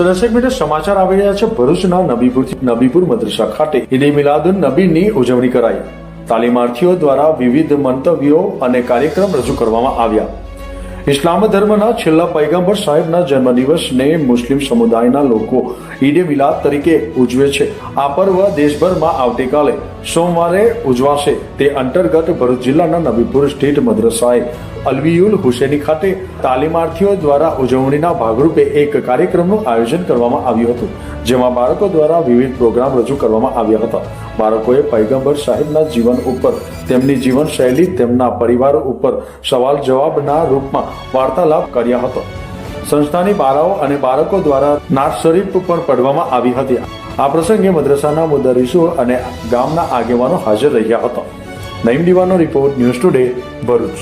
તો દર્શક મિત્રો સમાચાર આવી રહ્યા છે. ભરૂચના નબીપુર નબીપુર મદ્રસા ખાતે ઈદે મિલાદુન નબીની ઉજવણી કરાઈ. તાલીમાર્થીઓ દ્વારા વિવિધ મંતવ્યો અને કાર્યક્રમ રજૂ કરવામાં આવ્યા. ઇસ્લામ ધર્મના છેલ્લા પૈગંબર સાહેબના જન્મદિવસને મુસ્લિમ સમુદાયના લોકો ઈદે મિલાદ તરીકે ઉજવે છે. આ પર્વ દેશભરમાં આવતીકાલે સોમવારે ઉજવાશે. તે અંતર્ગત ભરૂચ જિલ્લાના નબીપુર સ્થિત મદ્રસાએ અલવીયુલ હુસેની ખાતે તાલીમાર્થીઓ દ્વારા ઉજવણીના ભાગરૂપે એક કાર્યક્રમનું આયોજન કરવામાં આવ્યું હતું, જેમાં બાળકો દ્વારા વિવિધ પ્રોગ્રામ રજૂ કરવામાં આવ્યા હતા. બાળકોએ પૈગંબર સાહેબના જીવન ઉપર તેમની જીવનશૈલી, તેમના પરિવારો ઉપર સવાલ જવાબના રૂપમાં વાર્તાલાપ કર્યા હતો. સંસ્થાની બાળાઓ અને બાળકો દ્વારા નાટ શરીફ પણ પઢવામાં આવી હતી. આ પ્રસંગે મદ્રસાના મુદરીસો અને ગામના આગેવાનો હાજર રહ્યા હતા. નઈમ દીવાનો રિપોર્ટ ન્યૂઝ ટુડે ભરૂચ.